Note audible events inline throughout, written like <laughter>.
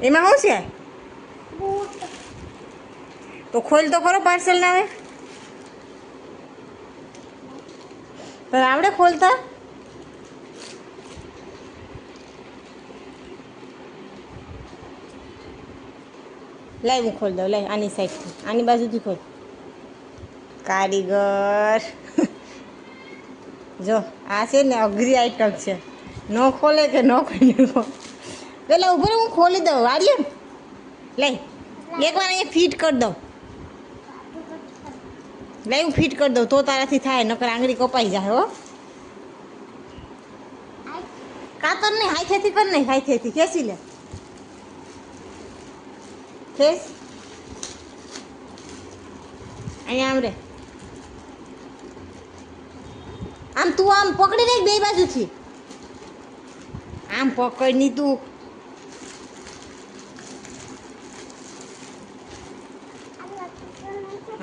એમાં શું છે? તો ખોલ તો ખરો પાર્સલ ના આવે તને આવડે ખોલતા? લાઈ હું ખોલ દઉં લાઈ આની સાઈડથી આની બાજુથી ખોલ. કારીગર. <laughs> જો, આ છે ને અઘરી આઈટમ છે. ન ખોલે કે ન ખોલે? પેલા ઊભો હું ખોલી દઉં. વાળીએ લઈ. એકવાર અહીંયા ફિટ કરી દઉં. લઈ હું ફિટ કરી દઉં. તો તારાથી થાય નકર આંગળી કપાઈ જાય હો. કાતર નહીં હાથેથી કર નહીં હાથેથી. ખેંચી લે. ખેંચ. અહીંયા આમ રે. આમ તું આમ પકડી રે બે બાજુથી. આમ પકડની તું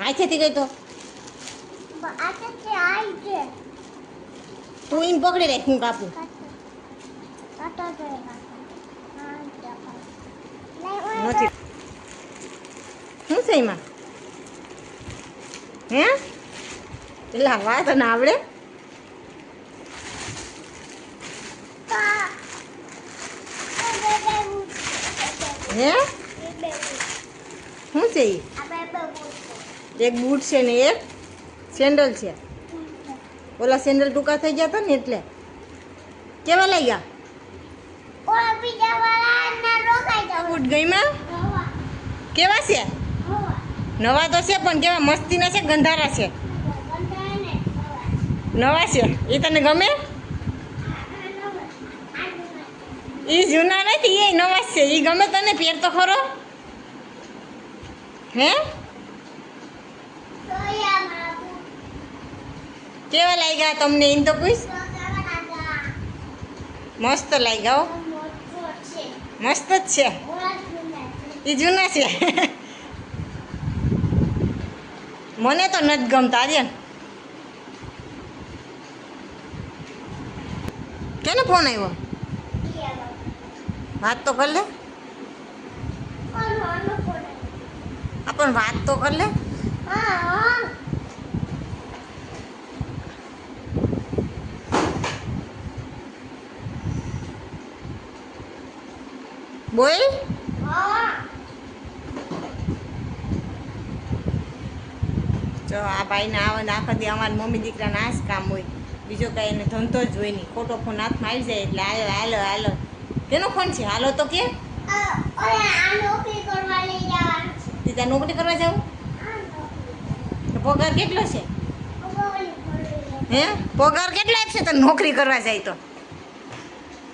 હાથેથી ગઈ તો તો એમ પકડી રાખ હું કાપું નથી શું છે એમાં હે પેલા વાત તને આવડે હે શું છે ઈ એક બૂટ છે ને એક સેન્ડલ છે. ઓલા સેન્ડલ ટૂંકા થઈ ગયા હતા ને એટલે. કેવા લાગ્યા? બૂટ ગઈમાં કેવા છે? નવા. તો છે પણ કેવા મસ્તીના છે ગંધારા છે? નવા. છે. એ તને ગમે? એ જૂના નથી એ નવા છે. એ ગમે તને? પહેર તો ખરો. હે? કેવા લાગ્યા તમને? એમ તો પૂછ. મસ્ત લાગ્યા મસ્ત જ છે. એ જૂના છે. મને તો નથી ગમતા આર્યન. કેનો ફોન આવ્યો? વાત તો કર લે. આપણ વાત તો કર લે. બોલ. જો આ ભાઈને આવે ને આખા દી અમારા મમ્મી દીકરાના આ જ કામ હોય. બીજો કાંઈ એને ધંધો જ હોય નહીં. ખોટો ફોન હાથમાં આવી જાય એટલે હાલો હાલો હાલો. કેનો ફોન છે? હાલો તો કે. તે ત્યાં નોકરી કરવા જાવ પગાર કેટલો છે? હે? પગાર કેટલો આપશે તને નોકરી કરવા જાય તો?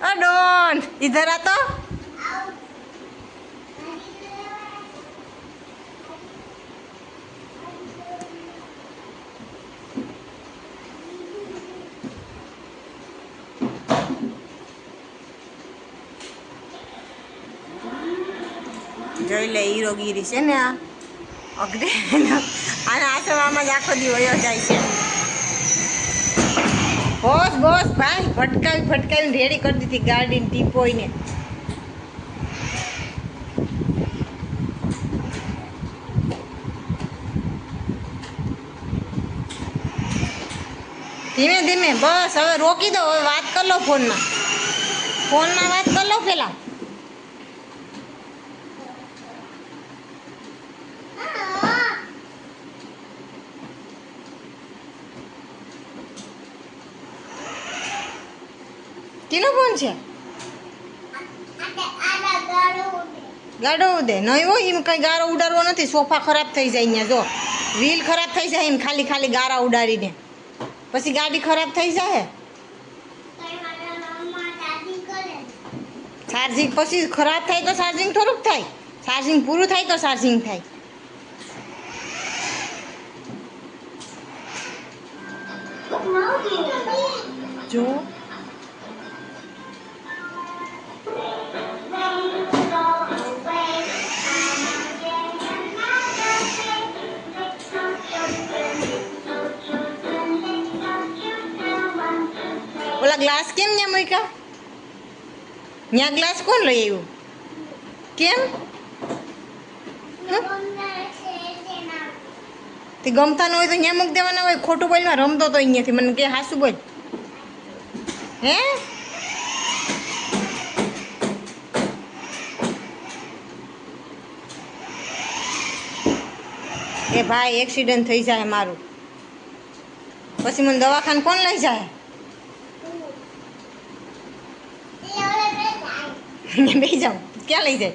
અડોન ડોન ઇધર આ તો. જોઈ લે, હીરોગીરી છે ને આ. અઘરે અને આસવામાં જ આખો દી જાય છે. બોસ બોસ, ભાઈ ફટકાવી ફટકાવીને રેડી કરી દીધી ગાડીને ટીપોઈને. ધીમે ધીમે, બસ, હવે રોકી દો, હવે વાત કરી લો ફોનમાં. ફોનમાં વાત કરી લો પેલા. ફોન છે? ગાડો દે નહીં હોય એમ કંઈ ગારો ઉડાડવો નથી. સોફા ખરાબ થઈ જાય અહીંયા. જો વ્હીલ ખરાબ થઈ જાય એમ ખાલી ખાલી ગારા ઉડાડીને. પછી ગાડી ખરાબ થઈ જાય? ચાર્જિંગ પછી ખરાબ થાય તો ચાર્જિંગ થોડુંક થાય. ચાર્જિંગ પૂરું થાય તો ચાર્જિંગ થાય. જો ઓલા ગ્લાસ કેમ ત્યાં મૂક્યા? ત્યાં ગ્લાસ કોણ લઈ આવ્યું? કેમ? તે ગમતા ન હોય તો ત્યાં મૂકી દેવાના હોય, ખોટું બોલમાં રમતો તો અહીંયાથી. મને કે હાસુ બોલ. હે? એ ભાઈ એક્સિડન્ટ થઈ જાય મારું. પછી મને દવાખાને કોણ લઈ જાય? <laughs> ઓલે બે જાઉં. ક્યાં લઈ જાય?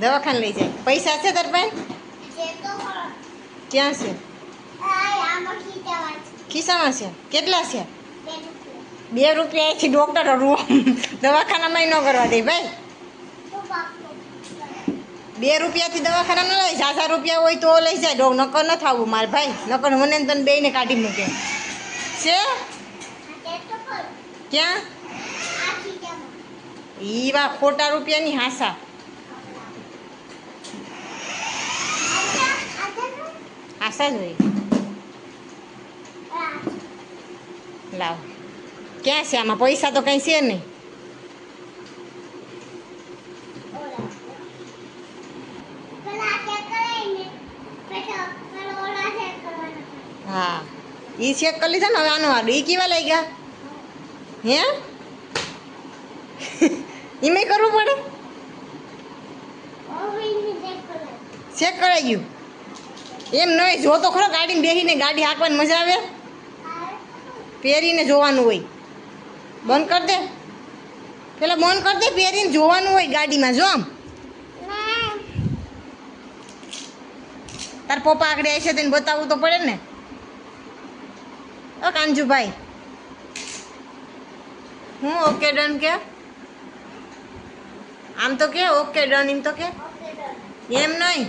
દવાખાને લઈ જાય. પૈસા છે તાર પાસે? ક્યાં છે? ખિસ્સામાં છે. કેટલા છે? બે રૂપિયા અહીંથી ડૉક્ટર <laughs> દવાખાનામાં ન કરવા દે ભાઈ. બે રૂપિયાથી દવાખાના ન લઈ ઝાઝા રૂપિયા હોય તો લઈ જાય. ડોક નકર ન થવું મારે ભાઈ. નકર મને તને બેને કાઢી મૂકે. છે? ક્યાં? ખીચામાં ઈ વા ખોટા રૂપિયાની હાસા. હાસા જ હોય. લાવ. ક્યાં છે? આમાં પૈસા તો કંઈ છે નહીં. હા. એ ચેક કરી લીધા ને, હવે આનો હાડું એ કેવા ગયા હે? ઈમે કરવું પડે? ચેક કરાઈ ગયું? એમ નહીં જો તો ખરો ગાડીને બેસીને ગાડી હાંકવાની મજા આવે. પહેરીને જોવાનું હોય. બંધ કર દે. પેલા બંધ કર દે પહેરીને જોવાનું હોય ગાડીમાં જો આમ. તાર પપ્પા આગળ આવી છે તેને બતાવવું તો પડે ને. ઓ કાંજુભાઈ હું ઓકે ડન કે? આમ તો કે ઓકે ડન એમ તો કે? એમ નહીં?